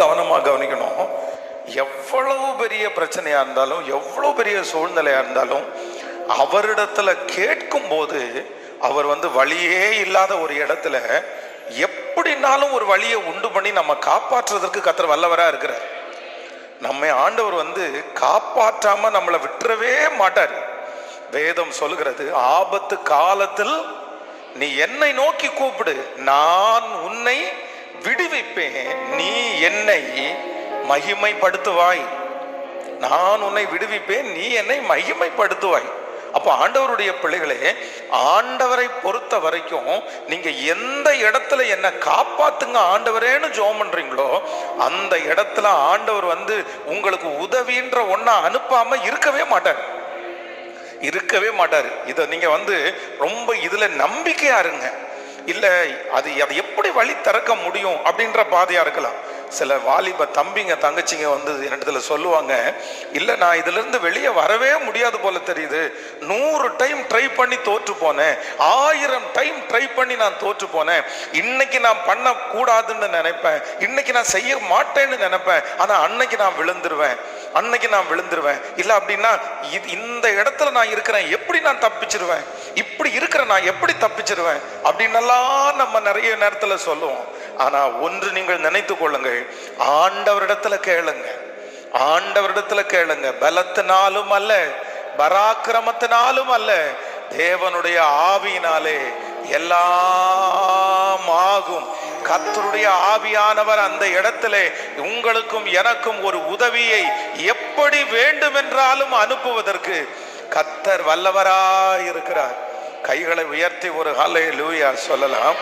கவனமாக கவனிக்கணும். எவ்வளவு பெரிய பிரச்சனையா இருந்தாலும் எவ்வளோ பெரிய சூழ்நிலையா இருந்தாலும் அவரிடத்துல கேட்கும் போது அவர் வந்து வழியே இல்லாத ஒரு இடத்துல எப்படினாலும் ஒரு வழியை உண்டு பண்ணி நம்ம காப்பாற்றுறதற்கு கத்திர வல்லவரா இருக்கிறார். நம்மை ஆண்டவர் வந்து காப்பாற்றாம நம்மளை விட்டுறவே மாட்டார். வேதம் சொல்கிறது ஆபத்து காலத்தில் நீ என்னை நோக்கி கூப்பிடு நான் உன்னை விடுவிப்பேன். நீ என்னை மகிமைப்படுத்துவாய். நான் உன்னை விடுவிப்பேன் நீ என்னை மகிமைப்படுத்துவாய். அப்போ ஆண்டவருடைய பிள்ளைகளே ஆண்டவரை பொறுத்த வரைக்கும் நீங்க எந்த இடத்துல என்ன காப்பாத்துங்க ஆண்டவரேன்னு ஜோம் பண்றீங்களோ அந்த இடத்துல ஆண்டவர் வந்து உங்களுக்கு உதவின்ற ஒன்றா அனுப்பாம இருக்கவே மாட்டார். இருக்கவே மாட்டார். இதை நீங்க வந்து ரொம்ப இதுல நம்பிக்கையா இருங்க. இல்லை அது அதை எப்படி வழி திறக்க முடியும் அப்படின்ற பாதையாக இருக்கலாம். சில வாலிப தம்பிங்க தங்கச்சிங்க வந்து என்னிடத்துல சொல்லுவாங்க இல்லை நான் இதுலேருந்து வெளியே வரவே முடியாது போல தெரியுது. நூறு டைம் ட்ரை பண்ணி தோற்று போனேன். ஆயிரம் டைம் ட்ரை பண்ணி நான் தோற்று போனேன். இன்னைக்கு நான் பண்ணக்கூடாதுன்னு நினைப்பேன். இன்னைக்கு நான் செய்ய மாட்டேன்னு நினைப்பேன். ஆனால் அன்னைக்கு நான் விழுந்துருவேன். அன்னைக்கு நான் விழுந்துருவேன். இல்லை அப்படின்னா இது இந்த இடத்துல நான் இருக்கிறேன். எப்படி நான் தப்பிச்சிருவேன்? இப்படி இருக்கிற நான் எப்படி தப்பிச்சிருவேன்? அப்படின்னெல்லாம் நம்ம நிறைய நேரத்தில் சொல்லுவோம். ஆனா ஒன்று நீங்கள் நினைத்து கொள்ளுங்கள். ஆண்டவரிடத்துல கேளுங்க. ஆண்டவரிடத்துல கேளுங்க. பலத்தினாலும் அல்ல பராக்கிரமத்தினாலும் அல்ல தேவனுடைய ஆவியினாலே எல்லாம் ஆகும் கத்தருடைய ஆவியானவர் அந்த இடத்திலே உங்களுக்கும் எனக்கும் ஒரு உதவியை எப்படி வேண்டுமென்றாலும் அனுப்புவதற்கு கத்தர் வல்லவராய் இருக்கிறார் கைகளை உயர்த்தி ஒரு ஹலை லூயா சொல்லலாம்.